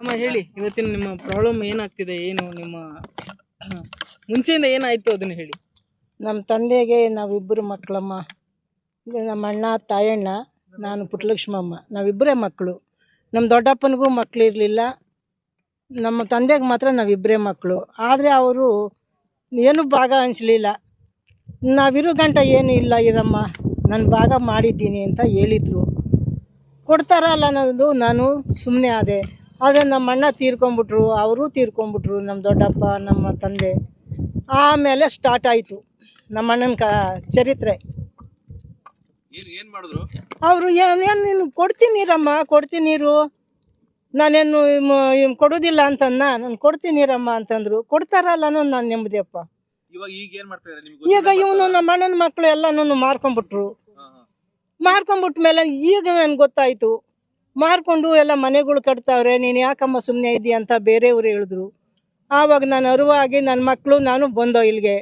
ಅಮ್ಮ, ಹೇಳಿ. ಇವತ್ತಿನ ನಿಮ್ಮ ಪ್ರಾಬ್ಲಮ್ ಏನಾಗ್ತಿದೆ, ಏನು ನಿಮ್ಮ, ಮುಂಚೆಯಿಂದ ಏನಾಯಿತು ಅದನ್ನು ಹೇಳಿ. ನಮ್ಮ ತಂದೆಗೆ ನಾವಿಬ್ಬರು ಮಕ್ಕಳಮ್ಮ ನಮ್ಮ ಅಣ್ಣ, ತಾಯಣ್ಣ, ನಾನು ಪುಟ್ಟಲಕ್ಷ್ಮಮ್ಮ. ನಾವಿಬ್ಬರೇ ಮಕ್ಕಳು ನಮ್ಮ ದೊಡ್ಡಪ್ಪನಿಗೂ ಮಕ್ಕಳು ಇರಲಿಲ್ಲ. ನಮ್ಮ ತಂದೆಗೆ ಮಾತ್ರ ನಾವಿಬ್ಬರೇ ಮಕ್ಕಳು ಆದರೆ ಅವರು ಏನೂ ಭಾಗ ಹಂಚಲಿಲ್ಲ ನಾವಿರೋ ಗಂಟ ಏನು ಇಲ್ಲ, ಇರಮ್ಮ. ನಾನು ಭಾಗ ಮಾಡಿದ್ದೀನಿ ಅಂತ ಹೇಳಿದರು. ಕೊಡ್ತಾರಲ್ಲ ಅನ್ನೋದು ನಾನು ಸುಮ್ಮನೆ ಆದೆ. ಆದರೆ ನಮ್ಮ ಅಣ್ಣ ತೀರ್ಕೊಂಬಿಟ್ರು ಅವರು ತೀರ್ಕೊಂಬಿಟ್ರು ನಮ್ಮ ದೊಡ್ಡಪ್ಪ ನಮ್ಮ ತಂದೆ. ಆಮೇಲೆ ಸ್ಟಾರ್ಟ್ ಆಯಿತು ನಮ್ಮ ಅಣ್ಣನ ಕ ಚರಿತ್ರೆ. ಏನ್ ಏನ್ ಮಾಡಿದ್ರು? ಅವರು ಏನು ನೀನು ಕೊಡ್ತೀನಿರಮ್ಮ ಕೊಡ್ತೀನಿರು ನಾನೇನು ಮ- ಇವ್ ಕೊಡೋದಿಲ್ಲ ಅಂತಂದ ನಾನು ಕೊಡ್ತೀನಿರಮ್ಮ ಅಂತಂದ್ರು. ಕೊಡ್ತಾರಲ್ಲ ನಾನು ನೆಮ್ಮದಿಯಪ್ಪ ಈಗ ಇವನು ನಮ್ಮ ಅಣ್ಣನ ಮಕ್ಕಳು ಎಲ್ಲನೂ ಮಾರ್ಕೊಂಬಿಟ್ರು ಮಾರ್ಕೊಂಬಿಟ್ಮೇಲೆ ಈಗ ನನ್ಗೆ ಗೊತ್ತಾಯಿತು? ಮಾರ್ಕೊಂಡು ಎಲ್ಲ ಮನೆಗಳು ಕಟ್ತಾವ್ರೆ ನೀನು ಯಾಕಮ್ಮ ಸುಮ್ಮನೆ ಇದೆಯಾ ಅಂತ ಬೇರೆಯವರು ಹೇಳಿದ್ರು. ಆವಾಗ ನಾನು ಅರುವಾಗಿ ನನ್ನ ಮಕ್ಕಳು ನಾನು ಬಂದೋ ಇಲ್ಲಿಗೆ.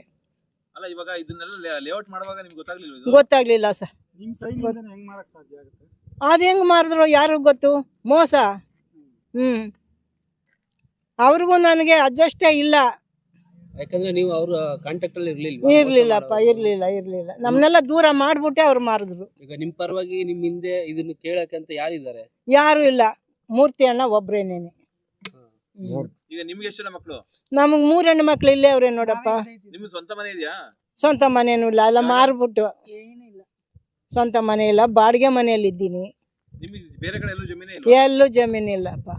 ಅಲ್ಲ ಇವಾಗ ಇದನ್ನೆಲ್ಲ ಲೇಔಟ್ ಮಾಡುವಾಗ ನಿಮ್ಗೆ ಗೊತ್ತಾಗ್ಲಿಲ್ವ ಇದು? ಗೊತ್ತಾಗ್ಲಿಲ್ಲ ಸರ್. ಅದು ಸೈನಿಂದ ಹೆಂಗ್ ಮಾರಕ್ ಸಾಧ್ಯ ಆಗುತ್ತೆ? ಅದು ಹೆಂಗೆ ಮಾರಿದ್ರು ಯಾರಿಗೂ ಗೊತ್ತು? ಮೋಸ. ಹ್ಞೂ ಅವ್ರಿಗೂ ನನಗೆ ಅಡ್ಜಸ್ಟೇ ಇಲ್ಲ. ಯಾಕಂದ್ರೆ ನೀವು ಅವ್ರ ಕಾಂಟ್ಯಾಕ್ಟ್ ಅಲ್ಲಿ ಇರ್ಲಿಲ್ಲ ಇರ್ಲಿಲ್ಲಪ್ಪ ಇರ್ಲಿಲ್ಲ ಇರ್ಲಿಲ್ಲ. ನಮ್ನೆಲ್ಲ ದೂರ ಮಾಡ್ಬಿಟ್ಟೆ ಅವ್ರು ಮಾರಿದ್ರು. ಈಗ ನಿಮ್ ಪರವಾಗಿ ನಿಮ್ ಹಿಂದೆ ಇದನ್ನ ಕೇಳಕ್ಕಂತ ಯಾರಿದ್ದಾರೆ? ಯಾರು ಇಲ್ಲ. ಮೂರ್ತಿ ಅಣ್ಣ ಒಬ್ರೇನೇನೆ ನಮಗ್ ಮೂರ್ ಎಷ್ಟು ಜನ ಮಕ್ಕಳು ನಮಗೆ ಮೂರು ಹೆಣ್ಣು ಮಕ್ಳು ಇಲ್ಲೇ ಅವ್ರೆ ನೋಡಪ್ಪ. ನಿಮ್ಗೆ ಸ್ವಂತ ಮನೆ ಇದೆಯಾ? ಸ್ವಂತ ಮನೇನೂ ಇಲ್ಲ ಎಲ್ಲ ಮಾರ್ಬಿಟ್ಟು. ಸ್ವಂತ ಮನೆ ಇಲ್ಲ ಬಾಡಿಗೆ ಮನೆಯಲ್ಲಿ ಇದ್ದೀನಿ. ನಿಮಗೆ ಬೇರೆ ಕಡೆ ಎಲ್ಲೂ ಜಮೀನೇ ಇಲ್ಲ? ಎಲ್ಲೂ ಜಮೀನಿಲ್ಲಪ್ಪ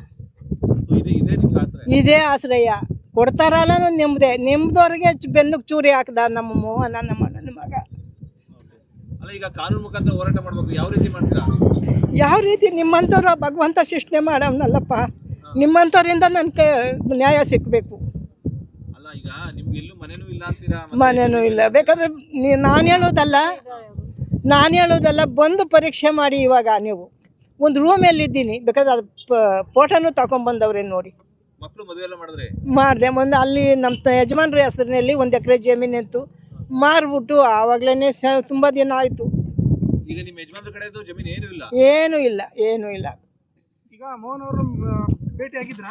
ಇದೆ ಇದೆ ನಿಮ್ಗೆ ಆಸರೆ ಇದೇ ಆಶ್ರಯ. ಕೊಡ್ತಾರಲ್ಲ ಅನ್ನೋದು ನೆಮ್ಮದಿ. ಬೆನ್ನು ಬೆನ್ನಿಗೆ ಚೂರಿ ಹಾಕ್ದ ನಮ್ಮ ಮೋಹನ ನಮ್ಮ ಅಣ್ಣನ ಮಗ. ಅಲ್ಲ ಈಗ ಕಾನೂನು ಮುಖಾಂತರ ಹೋರಾಟ ಮಾಡಬೇಕು. ಯಾವ ರೀತಿ ಮಾಡ್ತೀರಾ? ಯಾವ ರೀತಿ? ನಿಮ್ಮಂಥವ್ರು ಭಗವಂತ ಶಿಕ್ಷಣೆ ಮಾಡವನಲ್ಲಪ್ಪ. ನಿಮ್ಮಂಥವ್ರಿಂದ ನನಗೆ ನ್ಯಾಯ ಸಿಕ್ಕಬೇಕು ಅಲ್ಲ ಈಗ ನಿಮ್ಗೆ ಎಲ್ಲೂ ಮನೆನೂ ಇಲ್ಲ ಅಂತೀರಾ? ಮನೇನೂ ಇಲ್ಲ. ಬೇಕಾದ್ರೆ ನಾನು ಹೇಳೋದಲ್ಲ ನಾನು ಹೇಳೋದಲ್ಲ ಬಂದು ಪರೀಕ್ಷೆ ಮಾಡಿ ಇವಾಗ ನೀವು. ಒಂದು ರೂಮಲ್ಲಿ ಇದ್ದೀನಿ ಬೇಕಾದ್ರೆ ಅದು ಫೋಟೋನು ತಗೊಂಬಂದವ್ರೆ ನೋಡಿ. ಮಕ್ಕಳು ಮದುವೆ ಎಲ್ಲ ಮಾಡಿದ್ರೆ? ಮಾಡಿದೆ. ಮುಂದೆ ಅಲ್ಲಿ ನಮ್ಮ ಯಜಮಾನ್ರ ಹೆಸರಿನಲ್ಲಿ ಒಂದು ಎಕರೆ ಜಮೀನಿತ್ತು ಮಾರ್ಬಿಟ್ಟು ಆವಾಗಲೇ ತುಂಬಾ ದಿನ ಆಯಿತು. ಈಗ ನಿಮ್ಮ ಯಜಮಾನ್ರ ಜಮೀನು ಏನೂ ಇಲ್ಲ? ಏನೂ ಇಲ್ಲ ಏನೂ ಇಲ್ಲ. ಈಗ ಮೋಹನ್ ಅವರು ಭೇಟಿ ಆಗಿದ್ರ?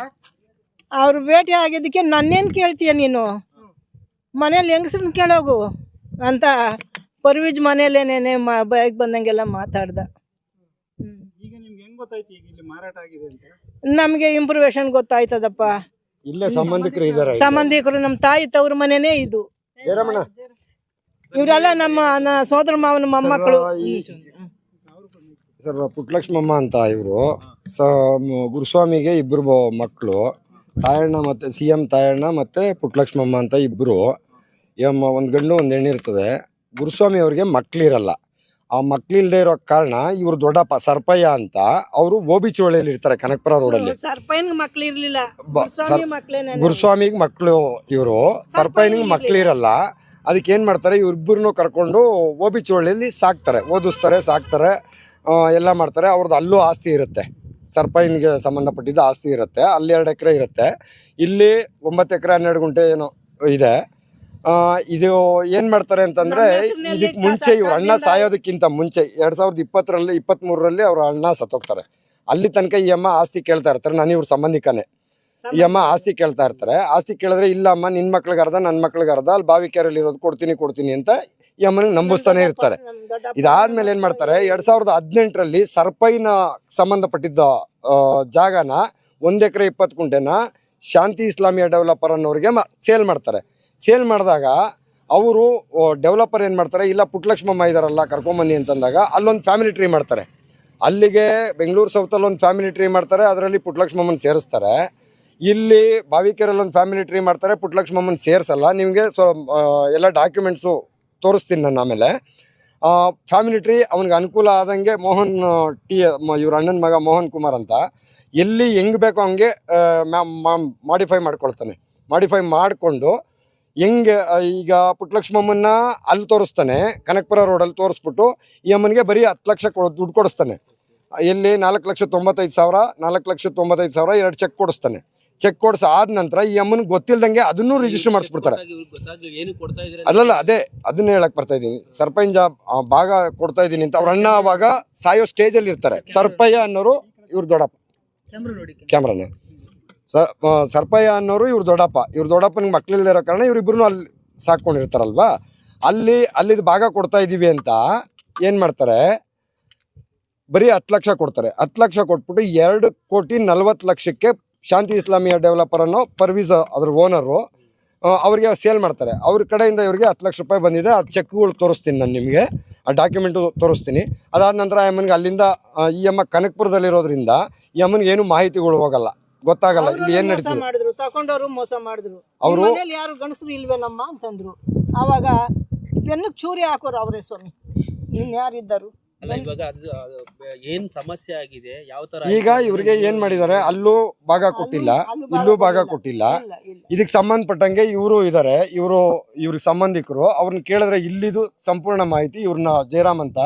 ಅವ್ರು ಭೇಟಿ ಆಗಿದ್ದಕ್ಕೆ ನನ್ನೇನು ಕೇಳ್ತೀಯ ನೀನು? ಮನೇಲಿ ಹೆಂಗಸ್ರನ್ನ ಕೇಳೋಗು? ಅಂತ ಪರ್ವಿಜ್ ಮನೇಲೇನೇನೆ ಮಾ ಬೈಕ್ ಬಂದಂಗೆಲ್ಲ ಮಾತಾಡ್ದ. ಈಗ ನಿಮ್ಗೆ ಹೆಂಗ್ ಗೊತ್ತಾಯ್ತು ಈಗ ಇಲ್ಲಿ ಮಾರಾಟ ಆಗಿದೆ ಅಂತ? ನಮಗೆ ಇಂಪ್ರೂವೇಶನ್ ಗೊತ್ತಾಯ್ತದಪ್ಪ. ಇಲ್ಲೇ ಸಂಬಂಧಿಕರು ಇದಾರೆ ಸಂಬಂಧಿಕರು ನಮ್ಮ ತಾಯಿ ತವ್ರ ಮನೆನೇ ಇದು. ಜಯರಮಣ ಇವರೆಲ್ಲ ನಮ್ಮ ನ- ಸೋದರ ಮಾವನ ಮೊಮ್ಮಕ್ಕಳು ಸರ್ ಪುಟ್ಲಕ್ಷ್ಮಮ್ಮ ಅಂತ ಇವರು. ಸ ಮ- ಗುರುಸ್ವಾಮಿಗೆ ಇಬ್ಬರು ಮಕ್ಕಳು ತಾಯಣ್ಣ ಮತ್ತು ಸಿ ಎಂ ತಾಯಣ್ಣ ಮತ್ತು ಪುಟ್ಲಕ್ಷ್ಮಮ್ಮ ಅಂತ ಇಬ್ಬರು ಎಮ್ಮ ಒಂದು ಗಂಡು ಒಂದು ಹೆಣ್ಣಿರ್ತದೆ ಗುರುಸ್ವಾಮಿ ಅವ್ರಿಗೆ ಮಕ್ಳಿರಲ್ಲ. ಆ ಮಕ್ಳಿಲ್ದೇ ಇರೋ ಕಾರಣ ಇವ್ರು ದೊಡ್ಡಪ್ಪ ಸರ್ಪಯ್ಯ ಅಂತ ಅವರು ಓಬಿಚೋಳಿಯಲ್ಲಿ ಇರ್ತಾರೆ ಕನಕಪುರ ರೋಡಲ್ಲಿ. ಮಕ್ಳು ಇರ್ಲಿಲ್ಲ. ಸರ್- ಗುರುಸ್ವಾಮಿಗೆ ಮಕ್ಕಳು ಇವರು. ಸರ್ಪೈನಿಗೆ ಮಕ್ಳಿರಲ್ಲ ಅದಕ್ಕೆ ಏನು ಮಾಡ್ತಾರೆ ಇವ್ರಿಬ್ಬರನ್ನು ಕರ್ಕೊಂಡು ಓಬಿಚೋಳಿಯಲ್ಲಿ ಸಾಕ್ತಾರೆ ಓದಿಸ್ತಾರೆ ಸಾಕ್ತಾರೆ ಎಲ್ಲ ಮಾಡ್ತಾರೆ. ಅವ್ರದ್ದು ಅಲ್ಲೂ ಆಸ್ತಿ ಇರುತ್ತೆ. ಸರ್ಪೈನ್ಗೆ ಸಂಬಂಧಪಟ್ಟಿದ್ದ ಆಸ್ತಿ ಇರುತ್ತೆ. ಅಲ್ಲಿ ಎರಡು ಎಕರೆ ಇರುತ್ತೆ. ಇಲ್ಲಿ ಒಂಬತ್ತು ಎಕರೆ ಹನ್ನೆರಡು ಗುಂಟೆ ಏನೋ ಇದೆ. ಇದು ಏನು ಮಾಡ್ತಾರೆ ಅಂತಂದ್ರೆ ಇದಕ್ಕೆ ಮುಂಚೆ ಇವ್ರ ಅಣ್ಣ ಸಾಯೋದಕ್ಕಿಂತ ಮುಂಚೆ ಎರಡ್ ಸಾವಿರದ ಇಪ್ಪತ್ತರಲ್ಲಿ ಇಪ್ಪತ್ತ್ಮೂರರಲ್ಲಿ ಅವ್ರ ಅಣ್ಣ ಸತ್ತೋಗ್ತಾರೆ. ಅಲ್ಲಿ ತನಕ ಈ ಅಮ್ಮ ಆಸ್ತಿ ಕೇಳ್ತಾ ಇರ್ತಾರೆ ನಾನು ಇವ್ರ ಸಂಬಂಧಿಕನೇ. ಈ ಅಮ್ಮ ಆಸ್ತಿ ಕೇಳ್ತಾ ಇರ್ತಾರೆ. ಆಸ್ತಿ ಕೇಳಿದ್ರೆ ಇಲ್ಲ ಅಮ್ಮ ನಿನ್ನ ಮಕ್ಳಿಗೆ ಅರ್ಧ ನನ್ನ ಮಕ್ಳಿಗೆ ಅರ್ಧ ಅಲ್ಲಿ ಬಾವಿಕೆರೆಯಲ್ಲಿ ಇರೋದು ಕೊಡ್ತೀನಿ ಕೊಡ್ತೀನಿ ಅಂತ ಈ ಅಮ್ಮನಿಗೆ ನಂಬಿಸ್ತಾನೆ ಇರ್ತಾರೆ. ಇದಾದ್ಮೇಲೆ ಏನು ಮಾಡ್ತಾರೆ ಎರಡ್ ಸಾವಿರದ ಹದಿನೆಂಟರಲ್ಲಿ ಸರ್ಪೈನ ಸಂಬಂಧಪಟ್ಟಿದ್ದ ಜಾಗನ ಒಂದ್ ಎಕರೆ ಇಪ್ಪತ್ತು ಗುಂಟೆನ ಶಾಂತಿ ಇಸ್ಲಾಮಿಯಾ ಡೆವಲಪರ್ ಅನ್ನೋರಿಗೆ ಸೇಲ್ ಮಾಡ್ತಾರೆ. ಸೇಲ್ ಮಾಡಿದಾಗ ಅವರು ಡೆವಲಪರ್ ಏನು ಮಾಡ್ತಾರೆ, ಇಲ್ಲ ಪುಟ್ಟಲಕ್ಷ್ಮಮ್ಮ ಇದ್ದಾರಲ್ಲ ಕರ್ಕೊಂಬನ್ನಿ ಅಂತಂದಾಗ ಅಲ್ಲೊಂದು ಫ್ಯಾಮಿಲಿ ಟ್ರೀ ಮಾಡ್ತಾರೆ. ಅಲ್ಲಿಗೆ ಬೆಂಗಳೂರು ಸೌತಲ್ಲಿ ಒಂದು ಫ್ಯಾಮಿಲಿ ಟ್ರೀ ಮಾಡ್ತಾರೆ, ಅದರಲ್ಲಿ ಪುಟ್ಟಲಕ್ಷ್ಮಮ್ಮನ ಸೇರಿಸ್ತಾರೆ. ಇಲ್ಲಿ ಬಾವಿಕೆರಲ್ಲಿ ಒಂದು ಫ್ಯಾಮಿಲಿ ಟ್ರೀ ಮಾಡ್ತಾರೆ, ಪುಟ್ಟಲಕ್ಷ್ಮಮ್ಮನ ಸೇರಿಸಲ್ಲ, ನಿಮಗೆ ಸೊ ಎಲ್ಲ ಡಾಕ್ಯುಮೆಂಟ್ಸು ತೋರಿಸ್ತೀನಿ ನಾನು ಆಮೇಲೆ. ಫ್ಯಾಮಿಲಿ ಟ್ರೀ ಅವನಿಗೆ ಅನುಕೂಲ ಆದಂಗೆ ಮೋಹನ್ ಟಿ ಇವ್ರ ಅಣ್ಣನ ಮಗ ಮೋಹನ್ ಕುಮಾರ್ ಅಂತ, ಎಲ್ಲಿ ಹೆಂಗೆ ಬೇಕೋ ಹಂಗೆ ಮಾಡಿಫೈ ಮಾಡ್ಕೊಳ್ತಾನೆ. ಮಾಡಿಫೈ ಮಾಡಿಕೊಂಡು ಹೆಂಗೆ ಈಗ ಪುಟ್ಟಲಕ್ಷ್ಮಮ್ಮನ್ನ ಅಲ್ಲಿ ತೋರಿಸ್ತಾನೆ ಕನಕಪುರ ರೋಡಲ್ಲಿ ತೋರಿಸ್ಬಿಟ್ಟು ಈ ಅಮ್ಮನಿಗೆ ಬರೀ ಹತ್ತು ಲಕ್ಷ ದುಡ್ಡು ಕೊಡಿಸ್ತಾನೆ. ಎಲ್ಲಿ ನಾಲ್ಕು ಲಕ್ಷ ತೊಂಬತ್ತೈದು ಸಾವಿರ ನಾಲ್ಕು ಲಕ್ಷ ತೊಂಬತ್ತೈದು ಸಾವಿರ ಎರಡು ಚೆಕ್ ಕೊಡಿಸ್ತಾನೆ. ಚೆಕ್ ಕೊಡ್ಸ ಆದ ನಂತರ ಈ ಅಮ್ಮನಿಗೆ ಗೊತ್ತಿಲ್ಲದಂಗೆ ಅದನ್ನೂ ರಿಜಿಸ್ಟರ್ ಮಾಡಿಸ್ಬಿಡ್ತಾರೆ. ಅಲ್ಲಲ್ಲ ಅದೇ ಅದನ್ನ ಹೇಳಕ್ ಬರ್ತಾ ಇದ್ದೀನಿ. ಸರ್ಪಂಚ ಭಾಗ ಕೊಡ್ತಾ ಇದ್ದೀನಿ ಅಂತ ಅವ್ರ ಅಣ್ಣ ಅವಾಗ ಸಾಯೋ ಸ್ಟೇಜಲ್ಲಿ ಇರ್ತಾರೆ. ಸರ್ಪಯ್ಯ ಅನ್ನೋರು ಇವ್ರು ದೊಡ್ಡಪ್ಪ. ಕ್ಯಾಮ್ರಾನೇ. ಸರ್ಪಯ್ಯ ಅನ್ನೋರು ಇವ್ರ ದೊಡ್ಡಪ್ಪ. ಇವ್ರ ದೊಡ್ಡಪ್ಪನಿಗೆ ಮಕ್ಕಳಿಲ್ಲದೆ ಇರೋ ಕಾರಣ ಇವ್ರಿಬ್ರು ಅಲ್ಲಿ ಸಾಕೊಂಡಿರ್ತಾರಲ್ವಾ ಅಲ್ಲಿ, ಅಲ್ಲಿದ ಭಾಗ ಕೊಡ್ತಾ ಇದ್ದೀವಿ ಅಂತ ಏನು ಮಾಡ್ತಾರೆ? ಬರೀ ಹತ್ತು ಲಕ್ಷ ಕೊಡ್ತಾರೆ. ಹತ್ತು ಲಕ್ಷ ಕೊಟ್ಬಿಟ್ಟು ಎರಡು ಕೋಟಿ ನಲ್ವತ್ತು ಲಕ್ಷಕ್ಕೆ ಶಾಂತಿ ಇಸ್ಲಾಮಿಯಾ ಡೆವಲಪರ್ ಅನ್ನೋ ಪರ್ವೀಸ್, ಅದ್ರ ಓನರು ಅವ್ರಿಗೆ ಸೇಲ್ ಮಾಡ್ತಾರೆ. ಅವ್ರ ಕಡೆಯಿಂದ ಇವರಿಗೆ ಹತ್ತು ಲಕ್ಷ ರೂಪಾಯಿ ಬಂದಿದೆ. ಆ ಚೆಕ್ಗಳು ತೋರಿಸ್ತೀನಿ ನಾನು ನಿಮಗೆ. ಆ ಡಾಕ್ಯುಮೆಂಟು ತೋರಿಸ್ತೀನಿ. ಅದಾದ ನಂತರ ಅಮ್ಮನಿಗೆ ಅಲ್ಲಿಂದ ಈ ಅಮ್ಮ ಕನಕಪುರದಲ್ಲಿರೋದ್ರಿಂದ ಈ ಅಮ್ಮನಿಗೆ ಏನು ಮಾಹಿತಿಗಳು ಹೋಗಲ್ಲ. ಗೊತ್ತಾಗಲ್ಲ ಇಲ್ಲಿ ಏನ್ ನಡೀತದೆ? ಮಾಡಿದ್ರು ತಕೊಂಡವರು ಮೋಸ ಮಾಡಿದ್ರು. ಅವ್ರು- ನಿಮ್ ಮನೇಲಿ ಯಾರು ಗಂಡಸರು ಇಲ್ವೇನಮ್ಮ ಅಂತಂದ್ರು. ಅವಾಗ ಬೆನ್ನು ಚೂರಿ ಹಾಕೋರು ಅವರೇ ಸ್ವಾಮಿ. ಇನ್ ಯಾರಿದ್ದರು? ಅಲ್ಲ ಇವಾಗ ಅದು ಅದು ಏನ್ ಸಮಸ್ಯೆ ಆಗಿದೆ ಯಾವ ತರ ಈಗ ಇವ್ರಿಗೆ ಏನ್ ಮಾಡಿದ್ದಾರೆ ಅಲ್ಲೂ ಭಾಗ ಕೊಟ್ಟಿಲ್ಲ ಅಲ್ಲೂ ಇಲ್ಲೂ ಭಾಗ ಕೊಟ್ಟಿಲ್ಲ. ಕೊಟ್ಟಿಲ್ಲ. ಇಲ್ಲ ಇಲ್ಲ. ಇದಕ್ಕೆ ಸಂಬಂಧಪಟ್ಟಂಗೆ ಇವರು ಇದಾರೆ ಇವರು ಇವ್ರಿಗೆ ಸಂಬಂಧಿಕರು ಅವ್ರನ್ನ ಕೇಳಿದ್ರೆ ಇಲ್ಲಿದು ಸಂಪೂರ್ಣ ಮಾಹಿತಿ ಇವ್ರನ್ನ ಜಯರಾಮ್ ಅಂತ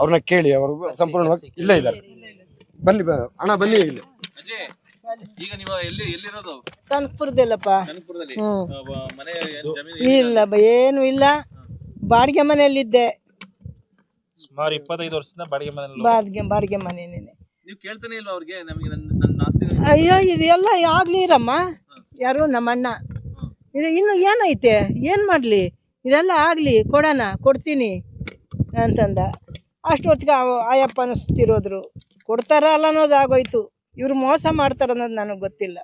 ಅವ್ರನ್ನ ಕೇಳಿ ಅವರು ಸಂಪೂರ್ಣವಾಗಿ ಇಲ್ಲೇ ಇದ್ದಾರೆ. ಬನ್ನಿ ಬ- ಅಣ್ಣ ಬನ್ನಿ ಇಲ್ಲಿ. ಈಗ ನೀವು ಎಲ್ಲಿ ಎಲ್ಲಿರೋದು? ಕನಕಪುರದಲ್ಲಪ್ಪ. ಕನಕಪುರದಲ್ಲಿ? ಹ್ಮ್. ಆ, ಮನೆ ಏನ್ ಜಮೀನು ಇಲ್ಲ? ಬ ಏನು ಇಲ್ಲ. ಬಾಡಿಗೆ ಮನೆಯಲ್ಲಿದ್ದೆ. ಸುಮಾರು ಇಪ್ಪತ್ತೈದು ವರ್ಷದಿಂದ ಬಾಡಿಗೆ ಮನೆಯಲ್ಲಿ ಬಾಡಿಗೆ ಬಾಡಿಗೆ ಮನೆನೇ ನೀವು ಕೇಳ್ತಾನೆ ಇಲ್ವಾ ಅವ್ರಿಗೆ? ನಮಗೆ ನನ್ನ ನನ್ನ ಆಸ್ತಿ ಅಯ್ಯೋ ಇದೆಲ್ಲ ಆಗ್ಲಿರಮ್ಮ. ಯಾರು? ನಮ್ಮ ಅಣ್ಣ ಇದು ಇನ್ನು ಏನೈತೆ? ಏನು ಮಾಡಲಿ? ಇದೆಲ್ಲ ಆಗಲಿ ಕೊಡೋಣ ಕೊಡ್ತೀನಿ ಅಂತಂದ. ಅಷ್ಟೊತ್ತಿಗೆ ಅವ ಆಯಪ್ಪ ಅನಿಸ್ತಿರೋದ್ರು. ಕೊಡ್ತಾರ ಅಲ್ಲ ಅನ್ನೋದು ಆಗೋಯ್ತು. ಇವ್ರು ಮೋಸ ಮಾಡ್ತಾರ ಅನ್ನೋದು ನನಗೆ ಗೊತ್ತಿಲ್ಲ.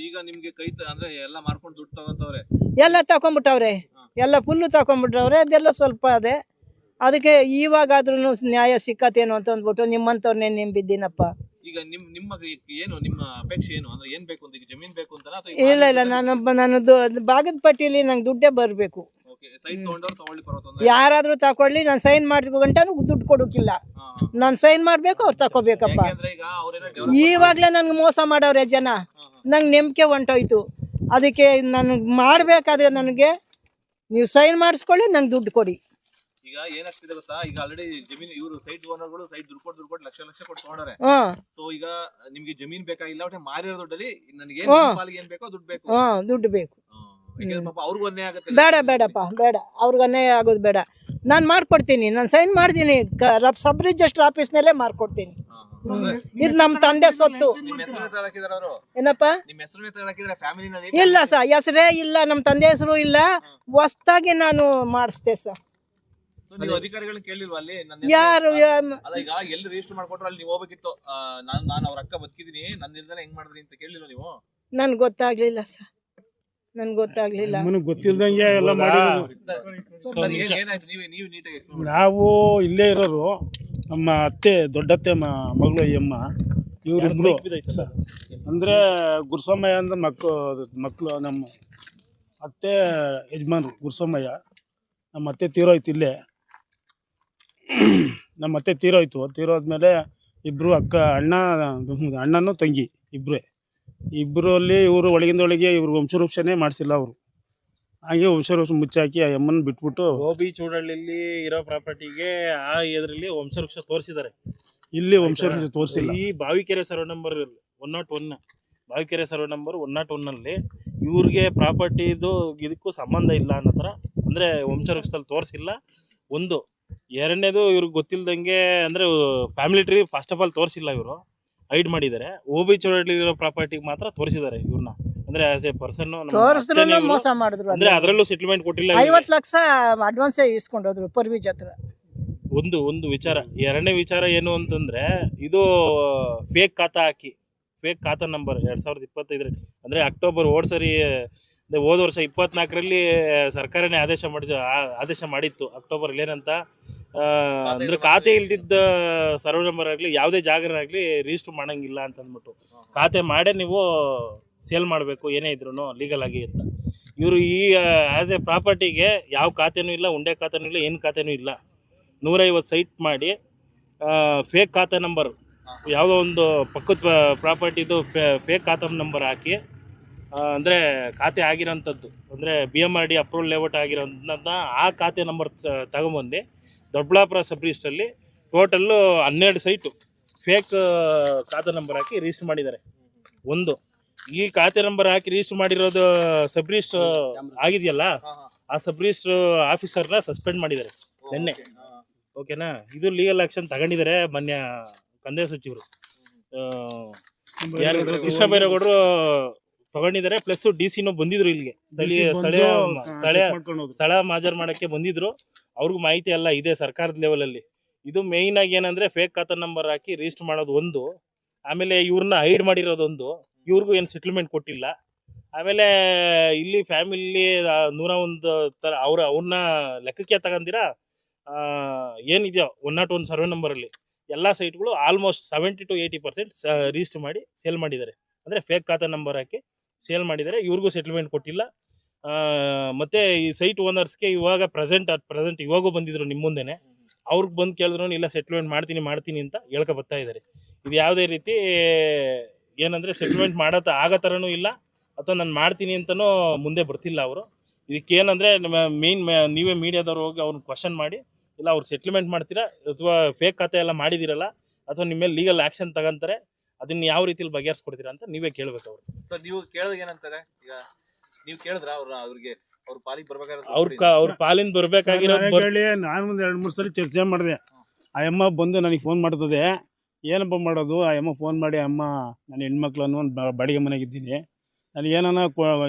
ಈಗ ನಿಮ್ಗೆ ಕೈ ಅಂದ್ರೆ ಎಲ್ಲ ಮಾರ್ಕೊಂಡು ದುಡ್ಡು ತಗೊಂತವ್ರೆ? ಎಲ್ಲ ಎಲ್ಲ ಫುಲ್ಲು ತಗೊಂಡ್ಬಿಟ್ರವ್ರೆ ಅದೆಲ್ಲ ಸ್ವಲ್ಪ ಅದೇ. ಅದಕ್ಕೆ ಇವಾಗಾದ್ರೂ ನ್ಯಾಯ ಸಿಕ್ಕತ್ತೇನು ಅಂತ ಅಂದ್ಬಿಟ್ಟು ನಿಮ್ಮಂಥವ್ರನ್ನೇ ನಿಂಬಿದ್ದೀನಪ್ಪ. ಈಗ ನಿಮ್ ನಿಮ್ಮ ಏನು ನಿಮ್ಮ ಅಪೇಕ್ಷೆ ಏನು? ಅಂದ್ರೆ ಏನ್ ಬೇಕು ಅಂತ ಈಗ ಜಮೀನ್ ಬೇಕು ಅಂತ ಇಲ್ಲ ಇಲ್ಲ. ನಾನು ನಾನು ಭಾಗದ ಪಟ್ಟಿಯಲ್ಲಿ ನಂಗೆ ದುಡ್ಡೇ ಬರಬೇಕು. ತಕೊಳ್ಳಿ ಯಾರಾದರೂ ತಗೊಳ್ಳಿ ನಾನು ಸೈನ್ ಮಾಡಿದ ಗಂಟನೂ ದುಡ್ಡು ಹಾ. ನಾನು ಸೈನ್ ಮಾಡ್ಬೇಕು ಅವ್ರು ತಗೋಬೇಕಪ್ಪ ಅವ್ರೇನೋ ಇವಾಗಲೇ ನನಗೆ ಮೋಸ ಮಾಡವ್ರೆ ಜನ. ನಂಗೆ ನೆಮ್ಕೆ ಹೊಂಟೋಯ್ತು. ಅದಕ್ಕೆ ನನಗೆ ಮಾಡಬೇಕಾದ್ರೆ ನನಗೆ ನೀವು ಸೈನ್ ಮಾಡಿಸ್ಕೊಳ್ಳಿ ನಂಗೆ ದುಡ್ಡು ಕೊಡಿ. ಈಗ ಏನಾಗ್ತಿದೆ ಗೊತ್ತಾ? ಈಗ ಆಲ್ರೆಡಿ ಜಮೀನು ಇವರು ಸೈಟ್ ಓನರ್ಗಳು ಸೈಟ್ ದುಡ್ಡು ಕೊಟ್ಟು ದುಡ್ಡು ಕೊಟ್ಟು ಲಕ್ಷ ಲಕ್ಷ ಕೊಟ್ಟು ಸೊ ಈಗ ನಿಮ್ಗೆ ಜಮೀನ್ ಬೇಕಾಗಿಲ್ಲ ಒಟ್ಟೆ ಮಾರಿರೋ ದುಡ್ಡಲ್ಲಿ ನನಗೆ. ಏನ್ ಪಾಲಿಗೆ ಏನ್ ಬೇಕೋ ದುಡ್ಡು ಬೇಕು. ದುಡ್ಡು ಬೇಕು. ಬೇಡ ಬೇಡಪ್ಪ ಬೇಡ. ಅವ್ರಿಗೆ ಅನ್ಯಾಯ ಆಗೋದು ಬೇಡ. ನಾನು ಮಾಡ್ಕೊಡ್ತೀನಿ ನಾನು ಸೈನ್ ಮಾಡ್ತೀನಿ. ಸಬ್ ರಿಜಿಸ್ಟರ್ ಆಫೀಸ್ನಲ್ಲೇ ಮಾಡ್ಕೊಡ್ತೀನಿ. ಇದು ನಮ್ಮ ತಂದೆ ಸೊತ್ತು. ಏನಪ್ಪ? ಇಲ್ಲ ಸರ್ ಹೆಸರೇ ಇಲ್ಲ ನಮ್ಮ ತಂದೆ ಹೆಸರು ಇಲ್ಲ. ಹೊಸ್ತಾಗಿ ನಾನು ಮಾಡಿಸ್ದೆ ಸರ್. ಯಾರು ಎಲ್ಲಿ ರಿಜಿಸ್ಟರ್ ಮಾಡ್ಕೊಟ್ರು ಅಲ್ಲಿ ನೀವು ಹೋಗ್ಬೇಕಿತ್ತು. ಆ, ನಾನ್ ನಾನು ಅವ್ರ ಅಕ್ಕ ಬದುಕಿದೀನಿ. ನನ್ನ ನಿರ್ಧಾರ ಹೆಂಗ್ ಮಾಡಿದ್ರಿ ಅಂತ ಕೇಳಿಲ್ವ ನೀವು? ನನ್ಗೆ ಗೊತ್ತಾಗ್ಲಿಲ್ಲ ಸರ್. ನನ್ಗೆ ಗೊತ್ತಾಗ್ಲಿಲ್ಲ. ಗೊತ್ತಿಲ್ದಂಗೆ ಎಲ್ಲ ಮಾಡಿರೋದು. ಸರ್, ಏನ್- ಏನಾಯ್ತು? ನೀವು ನೀವು ನೀಟಾಗಿ explain ನಾವು ಇಲ್ಲೇ ಇರೋರು ನಮ್ಮ ಅತ್ತೆ ದೊಡ್ಡತ್ತೆ ಮ ಮಗಳು ಅಯ್ಯಮ್ಮ ಇವರಿಬ್ರು. ಅಂದರೆ ಗುರುಸಮ್ಮಯ್ಯ ಅಂದ್ರೆ ಮಕ್ಕಳು ಮಕ್ಕಳು ನಮ್ಮ ಅತ್ತೆ ಯಜಮಾನ್ರು ಗುರುಸಮ್ಮಯ್ಯ ನಮ್ಮ ಅತ್ತೆ ತೀರೋಯ್ತು ಇಲ್ಲೇ. ನಮ್ಮ ಅತ್ತೆ ತೀರೋಯ್ತು. ತೀರೋದ್ಮೇಲೆ ಇಬ್ಬರು ಅಕ್ಕ ಅಣ್ಣ ಅಣ್ಣನೂ ತಂಗಿ ಇಬ್ಬರೇ ಇಬ್ಬರಲ್ಲಿ ಇವರು ಒಳಗಿಂದ ಒಳಗೆ ಇವ್ರು ವಂಶವೃಕ್ಷನೇ ಮಾಡಿಸಿಲ್ಲ ಅವರು. ಹಾಗೆ ವಂಶವೃಕ್ಷ ಮುಚ್ಚಾಕಿ ಆ ಎಮ್ಮನ್ ಬಿಟ್ಬಿಟ್ಟು ಗೋಬಿ ಚೂಡಳ್ಳಿಲಿ ಇರೋ ಪ್ರಾಪರ್ಟಿಗೆ ಆ ಇದರಲ್ಲಿ ವಂಶವೃಕ್ಷ ತೋರಿಸಿದ್ದಾರೆ. ಇಲ್ಲಿ ವಂಶವೃಕ್ಷ ತೋರಿಸಿಲ್ಲ. ಈ Bavikere survey number one not one. Bavikere survey number one not ಒನ್ನಲ್ಲಿ ಇವ್ರಿಗೆ ಪ್ರಾಪರ್ಟಿದು ಇದಕ್ಕೂ ಸಂಬಂಧ ಇಲ್ಲ ಅನ್ನೋ ಥರ ಅಂದರೆ ವಂಶವೃಕ್ಷದಲ್ಲಿ ತೋರಿಸಿಲ್ಲ. ಒಂದು ಎರಡನೇದು ಇವ್ರಿಗೆ ಗೊತ್ತಿಲ್ದಂಗೆ ಅಂದರೆ family tree first of all ತೋರಿಸಿಲ್ಲ ಇವರು. ಹೈಡ್ ಮಾಡಿದ್ದಾರೆ. ಓ ಬಿ ಚೌಡಳ್ಳಿರೋ ಪ್ರಾಪರ್ಟಿಗೆ ಮಾತ್ರ ತೋರಿಸಿದ್ದಾರೆ ಇವ್ರನ್ನ. ಅಂದ್ರೆ ಆಸ್ ಎ ಪರ್ಸನ್ ತೋರಿಸಿದ್ರು ಮೋಸ ಮಾಡಿದ್ರು ಅಂದ್ರೆ ಅದರಲ್ಲೂ ಸೆಟಲ್ಮೆಂಟ್ ಕೊಟ್ಟಿಲ್ಲ. ಐವತ್ತು ಲಕ್ಷ ಅಡ್ವಾನ್ಸೇ ಇಸ್ಕೊಂಡೋದ್ರು ಪರ್ವಿಜ್ ಹತ್ರ ಒಂದು ಒಂದು ವಿಚಾರ. ಎರಡನೇ ವಿಚಾರ ಏನು ಅಂತಂದ್ರೆ ಇದು ಫೇಕ್ ಖಾತಾ ಹಾಕಿ. ಫೇಕ್ ಖಾತಾ ನಂಬರ್ ಎರಡ್ ಸಾವಿರದ ಇಪ್ಪತ್ತೈದರಲ್ಲಿ. ಅಂದ್ರೆ ಅಕ್ಟೋಬರ್ ಓಡ್ ಸರಿ ಹೋದ ವರ್ಷ ಇಪ್ಪತ್ನಾಲ್ಕರಲ್ಲಿ ಸರ್ಕಾರನೇ ಆದೇಶ ಮಾಡಿ ಆದೇಶ ಮಾಡಿತ್ತು. ಅಕ್ಟೋಬರ್ ಏನಂತ ಅಂದ್ರೆ ಖಾತೆ ಇಲ್ದಿದ್ದ ಸರ್ವೆ ನಂಬರ್ ಆಗಲಿ ಯಾವುದೇ ಜಾಗರಾಗಲಿ ರಿಜಿಸ್ಟರ್ ಮಾಡಂಗಿಲ್ಲ ಅಂತ ಅಂದ್ಬಿಟ್ಟು ಖಾತೆ ಮಾಡೇ ನೀವು ಸೇಲ್ ಮಾಡಬೇಕು ಏನೇ ಇದ್ರು ಲೀಗಲ್ ಆಗಿ ಅಂತ. ಇವರು ಈ ಆ್ಯಸ್ ಎ ಪ್ರಾಪರ್ಟಿಗೆ ಯಾವ ಖಾತೆನೂ ಇಲ್ಲ ಉಂಡೆ ಖಾತೆನೂ ಇಲ್ಲ ಏನು ಖಾತೆನೂ ಇಲ್ಲ. ನೂರೈವತ್ತು ಸೈಟ್ ಮಾಡಿ ಫೇಕ್ ಖಾತೆ ನಂಬರ್ ಯಾವುದೋ ಒಂದು ಪಕ್ಕದ ಪ್ರಾಪರ್ಟಿದು ಫೇಕ್ ಖಾತೆ ನಂಬರ್ ಹಾಕಿ ಅಂದರೆ ಖಾತೆ ಆಗಿರೋಂಥದ್ದು. ಅಂದರೆ B M R D approval layout ಆಗಿರೋದನ್ನ ಆ ಖಾತೆ ನಂಬರ್ ತಗೊಂಬಂದು ದೊಡ್ಡಬಳ್ಳಾಪುರ ಸಬ್ ರಿಜಿಸ್ಟ್ರಲ್ಲಿ ಟೋಟಲ್ಲು ಹನ್ನೆರಡು ಸೈಟು ಫೇಕ್ ಖಾತೆ ನಂಬರ್ ಹಾಕಿ ರಿಜಿಸ್ಟರ್ ಮಾಡಿದ್ದಾರೆ. ಒಂದು. ಈ ಖಾತೆ ನಂಬರ್ ಹಾಕಿ ರಿಜಿಸ್ಟರ್ ಮಾಡಿರೋದು ಸಬ್ ಆಗಿದೆಯಲ್ಲ, ಆ ಸಬ್ ಆಫೀಸರ್ನ ಸಸ್ಪೆಂಡ್ ಮಾಡಿದ್ದಾರೆ ನಿನ್ನೆ. ಓಕೆನಾ ಇದು ಲೀಗಲ್ ಆಕ್ಷನ್ ತಗೊಂಡಿದ್ದಾರೆ ಮೊನ್ನೆ ಕಂದಾಯ ಸಚಿವರು. ಕೃಷ್ಣ ಬೈರೇಗೌಡರು ತಗೊಂಡಿದ್ದಾರೆ ಪ್ಲಸ್ ಡಿ ಸಿನೂ ಬಂದಿದ್ರು ಇಲ್ಲಿಗೆ. ಸ್ಥಳೀಯ ಸ್ಥಳೀಯ ಸ್ಥಳೀಯ. ಸ್ಥಳ ಮಾಜರ್ ಮಾಡಕ್ಕೆ ಬಂದಿದ್ರು. ಅವ್ರಿಗೂ ಮಾಹಿತಿ ಎಲ್ಲ ಇದೆ ಸರ್ಕಾರದ ಲೆವೆಲ್ ಅಲ್ಲಿ. ಇದು ಮೇಯ್ನ್ ಆಗಿ ಏನಂದ್ರೆ ಫೇಕ್ ಖಾತಾ ನಂಬರ್ ಹಾಕಿ ರಿಜಿಸ್ಟರ್ ಮಾಡೋದು ಒಂದು. ಆಮೇಲೆ ಇವ್ರನ್ನ ಹೈಡ್ ಮಾಡಿರೋದೊಂದು ಇವ್ರಿಗೂ ಏನು ಸೆಟ್ಲ್ಮೆಂಟ್ ಕೊಟ್ಟಿಲ್ಲ. ಆಮೇಲೆ ಇಲ್ಲಿ ಫ್ಯಾಮಿಲಿ ನೂರ ಒಂದು ತರ ಅವ್ರ ಅವ್ರನ್ನ ಲೆಕ್ಕಕ್ಕೆ ತಗೊಂಡಿರ? ಏನಿದೆಯೋ ಒನ್ ನಾಟ್ ಒನ್ ಸರ್ವೆ ನಂಬರಲ್ಲಿ ಎಲ್ಲ ಸೈಟ್ಗಳು almost seventy to eighty percent register ಮಾಡಿ ಸೇಲ್ ಮಾಡಿದ್ದಾರೆ. ಅಂದರೆ ಫೇಕ್ ಖಾತಾ ನಂಬರ್ ಹಾಕಿ. ಸೇಲ್ ಮಾಡಿದರೆ ಇವ್ರಿಗೂ ಸೆಟಲ್ಮೆಂಟ್ ಕೊಟ್ಟಿಲ್ಲ. ಮತ್ತು ಈ ಸೈಟ್ ಓನರ್ಸ್ಗೆ ಇವಾಗ ಪ್ರೆಸೆಂಟ್ ಅಟ್ ಪ್ರೆಸೆಂಟ್ ಇವಾಗೂ ಬಂದಿದ್ರು ನಿಮ್ಮ ಮುಂದೆನೆ. ಅವ್ರಿಗೆ ಬಂದು ಕೇಳಿದ್ರು, ಇಲ್ಲ ಸೆಟ್ಲ್ಮೆಂಟ್ ಮಾಡ್ತೀನಿ ಮಾಡ್ತೀನಿ ಅಂತ ಹೇಳ್ಕೊ ಬರ್ತಾ ಇದ್ದಾರೆ ಇದು ಯಾವುದೇ ರೀತಿ ಏನಂದ್ರೆ ಸೆಟ್ಲ್ಮೆಂಟ್ ಮಾಡೋ ಆಗೋ ಥರನೂ ಇಲ್ಲ, ಅಥವಾ ನಾನು ಮಾಡ್ತೀನಿ ಅಂತಲೂ ಮುಂದೆ ಬರ್ತಿಲ್ಲ ಅವರು. ಇದಕ್ಕೇನಂದರೆ ಮೇನ್ ನೀವೇ ಮೀಡಿಯಾದವ್ರು ಹೋಗಿ ಅವ್ರನ್ನ ಕ್ವಶನ್ ಮಾಡಿ, ಇಲ್ಲ, ಅವ್ರು ಸೆಟ್ಲ್ಮೆಂಟ್ ಮಾಡ್ತೀರಾ? ಅಥವಾ ಫೇಕ್ ಖಾತೆ ಎಲ್ಲ ಮಾಡಿದಿರಲ್ಲ, ಅಥವಾ ನಿಮ್ಮ ಮೇಲೆ ಲೀಗಲ್ ಆ್ಯಕ್ಷನ್ ತಗೊಂತಾರೆ ಅದನ್ನ ಯಾವ ರೀತಿಲಿ ಬಗೆಹರಿಸ್ಕೊಡ್ತೀರಾ ಅಂತ ನೀವೇ ಕೇಳ್ಬೇಕು ಅವ್ರು. ಸರ್ ನೀವು ಕೇಳಿದಾಗ ಏನಂತಾರೆ? ಈಗ ನೀವು ಕೇಳಿದ್ರ ಅವ್ರ ಅವ್ರಿಗೆ ಅವ್ರ ಪಾಲಿಗೆ ಬರ್ಬೇಕಾದ್ರೆ ಅವ್ರ ಕ- ಅವ್ರ ಪಾಲಿನ ಬರ್ಬೇಕಾಗಿರೋದು ಬರ್- ಹೇಳಿ ನಾನು ಒಂದು ಎರಡು ಮೂರು ಸಲ ಚರ್ಚೆ ಮಾಡಿದೆ. ಆ ಅಮ್ಮ ಬಂದು ನನಗೆ ಫೋನ್ ಮಾಡ್ತದೆ. ಏನಪ್ಪ ಮಾಡೋದು? ಆ ಅಮ್ಮ ಫೋನ್ ಮಾಡಿ ಅಮ್ಮ ನಾನು ಹೆಣ್ಮಕ್ಳನ್ನು ಒಂದು ಬ- ಬಾಡಿಗೆ ಮನೆಗಿದ್ದೀನಿ ನಾನು ಏನನ್ನ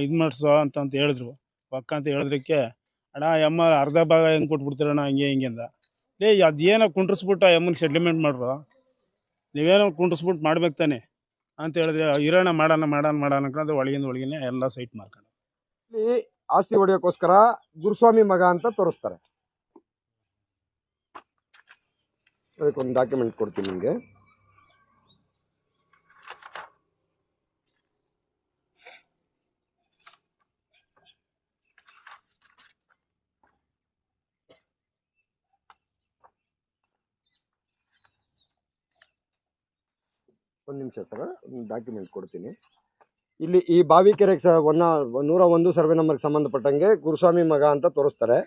ಇದು ಮಾಡಿಸೋ ಅಂತ ಅಂತ ಹೇಳಿದ್ರು. ಪಕ್ಕ ಅಂತ ಹೇಳಿದ್ರಕ್ಕೆ ಅಣ್ಣ ಆ ಅಮ್ಮ ಅರ್ಧ ಭಾಗ ಹೆಂಗೆ ಕೊಟ್ಬಿಡ್ತೀರಣ್ಣ ಹಂಗೆ ಹಿಂಗೆ ಅಂದ ಲೇ ಅದೇನೋ ಕುಂಟ್ರಿಸ್ಬಿಟ್ಟು ಆ ಅಮ್ಮನ ಸೆಟ್ಲ್ಮೆಂಟ್ ಮಾಡ್ರು? ನೀವೇನೋ ಕುಂಡ್ರಿಸ್ಬಿಟ್ಟು ಮಾಡ್ಬೇಕು ತಾನೆ ಅಂತ ಹೇಳಿದ್ರೆ ಇರೋಣ ಮಾಡೋಣ ಮಾಡೋಣ ಮಾಡೋಣ ಅನ್ಕೊಂಡು ಒಳಗಿಂದ ಒಳಗಿನ ಎಲ್ಲ ಸೈಟ್ ಮಾರ್ಕೊಂಡು ಇಲ್ಲಿ ಆಸ್ತಿ ಹೊಡೆಯೋಕ್ಕೋಸ್ಕರ ಗುರುಸ್ವಾಮಿ ಮಗ ಅಂತ ತೋರಿಸ್ತಾರೆ. ಅದಕ್ಕೊಂದು ಡಾಕ್ಯುಮೆಂಟ್ ಕೊಡ್ತೀನಿ ನಿಮಗೆ. ಒಂದು ನಿಮಿಷ ಸರ್ ಡಾಕ್ಯುಮೆಂಟ್ ಕೊಡ್ತೀನಿ. ಇಲ್ಲಿ ಈ ಬಾವಿಕೆರೆಗೆ ಸ ಒನ್ನ, ನೂರ ಒಂದು ಸರ್ವೆ ನಂಬರ್ಗೆ ಸಂಬಂಧಪಟ್ಟಂಗೆ ಗುರುಸ್ವಾಮಿ ಮಗ ಅಂತ ತೋರಿಸ್ತಾರೆ.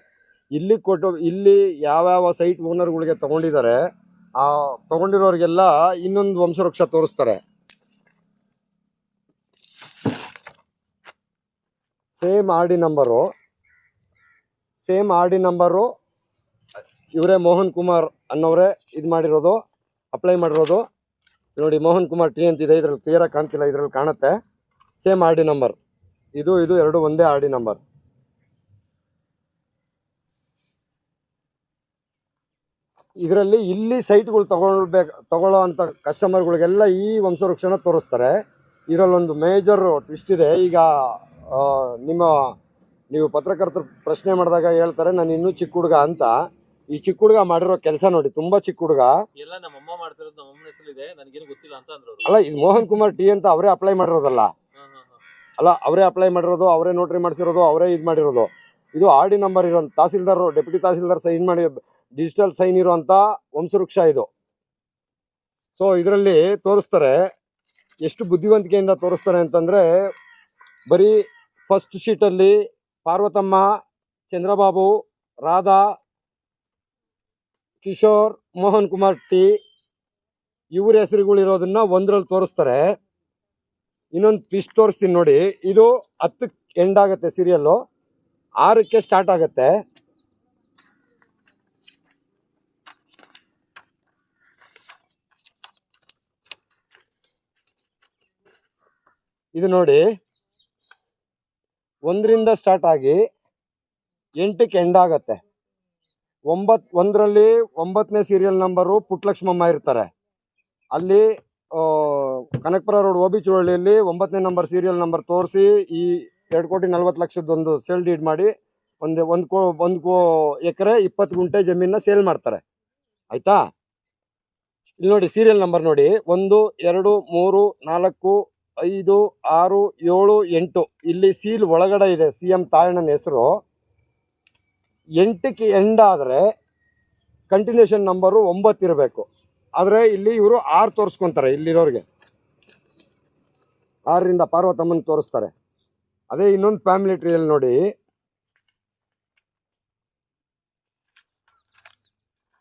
ಇಲ್ಲಿ ಕೊಟ್ಟು, ಇಲ್ಲಿ ಯಾವ್ಯಾವ ಸೈಟ್ ಓನರ್ಗಳಿಗೆ ತಗೊಂಡಿದ್ದಾರೆ ಆ ತೊಗೊಂಡಿರೋರಿಗೆಲ್ಲ ಇನ್ನೊಂದು ವಂಶವೃಕ್ಷ ತೋರಿಸ್ತಾರೆ. Same R D number same R D number ಇವರೇ ಮೋಹನ್ ಕುಮಾರ್ ಅನ್ನೋರೇ ಇದು ಮಾಡಿರೋದು ಅಪ್ಲೈ ಮಾಡಿರೋದು. ನೋಡಿ, ಮೋಹನ್ ಕುಮಾರ್ ಟಿ ಅಂತಿದೆ ಇದ್ರಲ್ಲಿ ಕ್ಲಿಯರಾಗಿ ಕಾಣ್ತಿಲ್ಲ, ಇದ್ರಲ್ಲಿ ಕಾಣುತ್ತೆ. ಸೇಮ್ ಆರ್ ಡಿ ನಂಬರ್ ಇದು ಇದು ಎರಡು ಒಂದೇ ಆರ್ ಡಿ ನಂಬರ್ ಇದರಲ್ಲಿ ಇಲ್ಲಿ ಸೈಟ್ಗಳು ತಗೊಳ್ಬೇಕು, ತಗೊಳ್ಳೋ ಅಂಥ ಕಸ್ಟಮರ್ಗಳಿಗೆಲ್ಲ ಈ ವಂಶವೃಕ್ಷನ ತೋರಿಸ್ತಾರೆ. ಇದರಲ್ಲೊಂದು ಮೇಜರ್ ಟ್ವಿಸ್ಟ್ ಇದೆ. ಈಗ ನಿಮ್ಮ, ನೀವು ಪತ್ರಕರ್ತರು ಪ್ರಶ್ನೆ ಮಾಡಿದಾಗ ಹೇಳ್ತಾರೆ, ನಾನು ಇನ್ನೂ ಚಿಕ್ಕ ಹುಡುಗ ಅಂತ. ಈ ಚಿಕ್ಕ ಹುಡುಗ ಮಾಡಿರೋ ಕೆಲಸ ನೋಡಿ ತುಂಬಾ ಚಿಕ್ಕ ಹುಡುಗ ಎಲ್ಲ ನಮ್ಮ ಅಮ್ಮ ಮಾಡ್ತಿರೋದು ನಮ್ಮ ಅಮ್ಮನ ಹೆಸರಿದೆ ನನಗೇನು ಗೊತ್ತಿಲ್ಲ ಅಂತ ಅಂದ್ರು ಅವ್ರು. ಅಲ್ಲ ಇದು ಮೋಹನ್ ಕುಮಾರ್ ಟಿ ಅಂತ ಅವರೇ ಅಪ್ಲೈ ಮಾಡಿರೋದಲ್ಲ ಹಾ, ಹಾ, ಹಾ. ಅಲ್ಲ ಅವರೇ ಅಪ್ಲೈ ಮಾಡಿರೋದು ಅವರೇ ನೋಟ್ರಿ ಮಾಡಿಸಿರೋದು ಅವರೇ ಇದು ಮಾಡಿರೋದು ಇದು ಆರ್ ಡಿ ನಂಬರ್ ಇರೋ ತಹಸೀಲ್ದಾರ್ ಡೆಪ್ಯೂಟಿ ತಹಸೀಲ್ದಾರ್ ಸೈನ್ ಮಾಡಿ ಡಿಜಿಟಲ್ ಸೈನ್ ಇರುವಂತ ವಂಶವೃಕ್ಷ ಇದು ಸೊ ಇದರಲ್ಲಿ ತೋರಿಸ್ತಾರೆ ಎಷ್ಟು ಬುದ್ಧಿವಂತಿಕೆಯಿಂದ ತೋರಿಸ್ತಾರೆ ಅಂತಂದ್ರೆ ಬರೀ ಫಸ್ಟ್ ಶೀಟಲ್ಲಿ ಪಾರ್ವತಮ್ಮ ಚಂದ್ರಬಾಬು ರಾಧಾ ಕಿಶೋರ್, ಮೋಹನ್ ಕುಮಾರ್ ಟಿ, ಇವ್ರ ಹೆಸರುಗಳಿರೋದನ್ನ ಒಂದ್ರಲ್ಲಿ ತೋರಿಸ್ತಾರೆ. ಇನ್ನೊಂದು ಫಿಶ್ ತೋರಿಸ್ತೀನಿ ನೋಡಿ. ಇದು ಹತ್ತಕ್ಕೆ ಎಂಡ್ ಆಗುತ್ತೆ ಸೀರಿಯಲ್ಲು ಆರಕ್ಕೆ ಸ್ಟಾರ್ಟ್ ಆಗುತ್ತೆ. ಇದು ನೋಡಿ. ಒಂದರಿಂದ ಸ್ಟಾರ್ಟ್ ಆಗಿ ಎಂಟಕ್ಕೆ ಎಂಡ್ ಆಗತ್ತೆ. ಒಂಬತ್, ಒಂದರಲ್ಲಿ ಒಂಬತ್ತನೇ ಸೀರಿಯಲ್ ನಂಬರು ಪುಟ್ಟಲಕ್ಷ್ಮಮ್ಮ ಇರ್ತಾರೆ. ಅಲ್ಲಿ ಕನಕಪುರ ರೋಡ್ ಓಬಿ ಚುರಳ್ಳಿಯಲ್ಲಿ ಒಂಬತ್ತನೇ ನಂಬರ್ ಸೀರಿಯಲ್ ನಂಬರ್ ತೋರಿಸಿ ಈ ಎರಡು ಕೋಟಿ ನಲ್ವತ್ತು ಲಕ್ಷದೊಂದು ಸೇಲ್ ಡೀಡ್ ಮಾಡಿ ಒಂದು ಒಂದು ಕೋ ಒಂದು ಕೋ ಎಕರೆ ಇಪ್ಪತ್ತು ಗುಂಟೆ ಜಮೀನನ್ನ ಸೇಲ್ ಮಾಡ್ತಾರೆ. ಆಯಿತಾ? ಇಲ್ಲಿ ನೋಡಿ ಸೀರಿಯಲ್ ನಂಬರ್ ನೋಡಿ. ಒಂದು, ಎರಡು, ಮೂರು, ನಾಲ್ಕು, ಐದು, ಆರು, ಏಳು, ಎಂಟು. ಇಲ್ಲಿ ಸೀಲ್ ಒಳಗಡೆ ಇದೆ. ಸಿ ಎಂ ತಾಯಣ್ಣನ ಹೆಸರು. ಎಂಟಕ್ಕೆ ಎಂಡ್ ಆದರೆ ಕಂಟಿನ್ಯೂಷನ್ ನಂಬರು ಒಂಬತ್ತು ಇರಬೇಕು. ಆದರೆ ಇಲ್ಲಿ ಇವರು ಆರು ತೋರಿಸ್ಕೊತಾರೆ, ಇಲ್ಲಿರೋರಿಗೆ. ಆರರಿಂದ ಪಾರ್ವತಮ್ಮನ ತೋರಿಸ್ತಾರೆ. ಅದೇ ಇನ್ನೊಂದು ಫ್ಯಾಮಿಲಿ ಟ್ರೀಯಲ್ಲಿ ನೋಡಿ.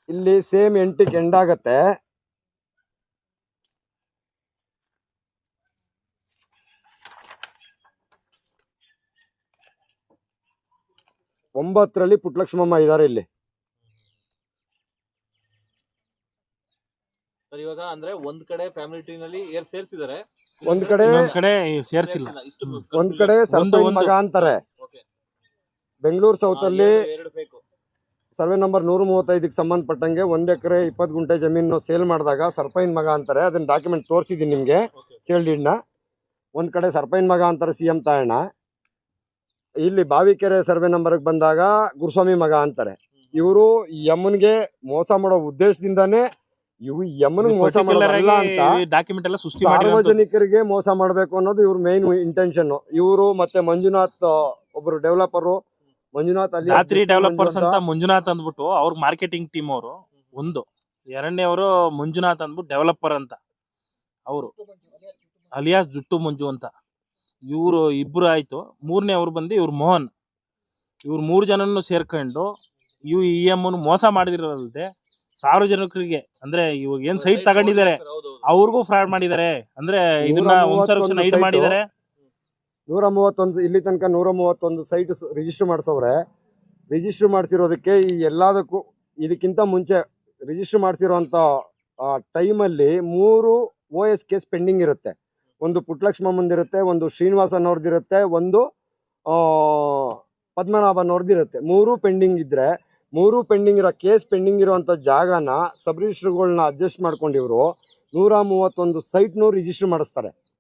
ಇಲ್ಲಿ ಸೇಮ್ ಎಂಟಕ್ಕೆ ಎಂಡ್ ಒಂಬತ್ತರಲ್ಲಿ ಪುಟ್ಲಕ್ಷ್ಮಮ್ಮ ಇದ್ದಾರೆ ಇಲ್ಲಿ. ಸರ್ ಇವಾಗ ಅಂದ್ರೆ ಒಂದ್ ಕಡೆ ಫ್ಯಾಮಿಲಿ ಟ್ರೀ ನಲ್ಲಿ ಏರ್ ಸೇರ್ಸಿದಾರೆ ಒಂದ್ ಕಡೆ ಇನ್ನೊಂದ್ ಕಡೆ ಸೇರ್ಸಿಲ್ಲ. ಇಷ್ಟು ಒಂದ್ ಕಡೆ ಸರ್ಪೈನ್ ಮಗ ಅಂತಾರೆ. Okay. ಬೆಂಗಳೂರು ಸೌತ್ ಅಲ್ಲಿ ಎರಡು ಬೇಕು. ಸರ್ವೆ ನಂಬರ್ ನೂರ ಮೂವತ್ತೈದಕ್ಕೆ ಸಂಬಂಧಪಟ್ಟಂಗೆ ಒಂದ್ ಎಕರೆ ಇಪ್ಪತ್ತು ಗುಂಟೆ ಜಮೀನು ಸೇಲ್ ಮಾಡಿದಾಗ ಸರ್ಪೈನ್ ಮಗ ಅಂತಾರೆ. ಅದನ್ನ ಡಾಕ್ಯುಮೆಂಟ್ ತೋರಿಸಿದ್ದೀನಿ ನಿಮಗೆ ಸೇಲ್ ಸೇಲ್ ಡೀಡ್ನ ಒಂದ್ ಕಡೆ ಸರ್ಪೈನ್ ಮಗ ಅಂತಾರೆ ಸಿ ಎಂ ತಾಯಣ್ಣ. ಇಲ್ಲಿ ಬಾವಿಕೆರೆ ಸರ್ವೆ ನಂಬರ್ಗೆ ಬಂದಾಗ ಗುರುಸ್ವಾಮಿ ಮಗ ಅಂತಾರೆ. ಇವರು ಯಮನ್ಗೆ ಮೋಸ ಮಾಡೋ ಉದ್ದೇಶದಿಂದಾನೇ ಇವು ಯಮನ್ಗೆ ಮೋಸ ಮಾಡಲ್ಲ ಅಂತ ಡಾಕ್ಯುಮೆಂಟ್ ಎಲ್ಲ ಸೃಷ್ಟಿ ಮಾಡಿ ಸಾರ್ವಜನಿಕರಿಗೆ ಮೋಸ ಮಾಡಬೇಕು ಅನ್ನೋದು ಇವ್ರ ಮೇನ್ ಇಂಟೆನ್ಷನ್ ಇವರು ಮತ್ತೆ ಮಂಜುನಾಥ್ ಒಬ್ರು ಡೆವಲಪರು ಮಂಜುನಾಥ್ ಅಲ್ಲಿ ರಾತ್ರಿ ಡೆವಲಪರ್ಸ್ ಅಂತ. ಮಂಜುನಾಥ್ ಅಂದ್ಬಿಟ್ಟು ಅವ್ರ ಮಾರ್ಕೆಟಿಂಗ್ ಟೀಮ್ ಅವರು ಒಂದು. ಎರಡನೇ ಅವರು ಮಂಜುನಾಥ್ ಅಂದ್ಬಿಟ್ಟು ಡೆವಲಪರ್ ಅಂತ. ಅವರು. ಅಲಿಯಾಸ್ ಜುಟ್ಟು ಮಂಜು ಅಂತ. ಇವರು ಇಬ್ಬರು ಆಯ್ತು. ಮೂರನೇ ಅವ್ರು ಬಂದು ಇವ್ರು ಮೋಹನ್. ಇವ್ರು ಮೂರು ಜನನು ಸೇರ್ಕೊಂಡು ಇವು ಇ ಎಂ ಮೋಸ ಮಾಡಿದಿರಲ್ಲದೆ ಸಾರ್ವಜನಿಕರಿಗೆ ಅಂದ್ರೆ ಇವಾಗ ಏನ್ ಸೈಟ್ ತಗೊಂಡಿದ್ದಾರೆ? ಅವ್ರಿಗೂ ಫ್ರಾಡ್ ಮಾಡಿದ್ದಾರೆ. ಅಂದ್ರೆ ಇದನ್ನ ನೂರ ಒಂದ್ ವರ್ಷ ಮೂವತ್ತೊಂದು ಮಾಡಿದ್ದಾರೆ. ನೂರ ಮೂವತ್ತೊಂದು ಇಲ್ಲಿ ತನಕ ನೂರ ಮೂವತ್ತೊಂದು ಸೈಟ್ ರಿಜಿಸ್ಟರ್ ಮಾಡಿಸೋರೆ ರಿಜಿಸ್ಟರ್ ಮಾಡಿಸಿರೋದಕ್ಕೆ ಈ ಎಲ್ಲದಕ್ಕೂ ಇದಕ್ಕಿಂತ ಮುಂಚೆ ರಿಜಿಸ್ಟರ್ ಮಾಡಿಸಿರೋಂಥ ಟೈಮಲ್ಲಿ ಮೂರು ಓ ಎಸ್ ಕೇಸ್ ಪೆಂಡಿಂಗ್ ಇರುತ್ತೆ. ಒಂದು ಪುಟ್ಲಕ್ಷ್ಮಮ್ಮಂದಿರುತ್ತೆ ಒಂದು ಶ್ರೀನಿವಾಸನವ್ರದ್ದಿರುತ್ತೆ ಒಂದು ಆ, ಮೂರೂ ಮೂರು ಪೆಂಡಿಂಗ್ ಇದ್ದರೆ ಮೂರು ಪೆಂಡಿಂಗ್ ಇರೋ ಕೇಸ್ ಪೆಂಡಿಂಗ್ ಇರೋವಂಥ ಜಾಗನ ಸಬ್ ಅಡ್ಜಸ್ಟ್ ಮಾಡ್ಕೊಂಡಿವರು. ನೂರ ಮೂವತ್ತೊಂದು ಸೈಟ್ನೂ ರಿಜಿಸ್ಟ್ರ್ ಮಾಡಿಸ್ತಾರೆ.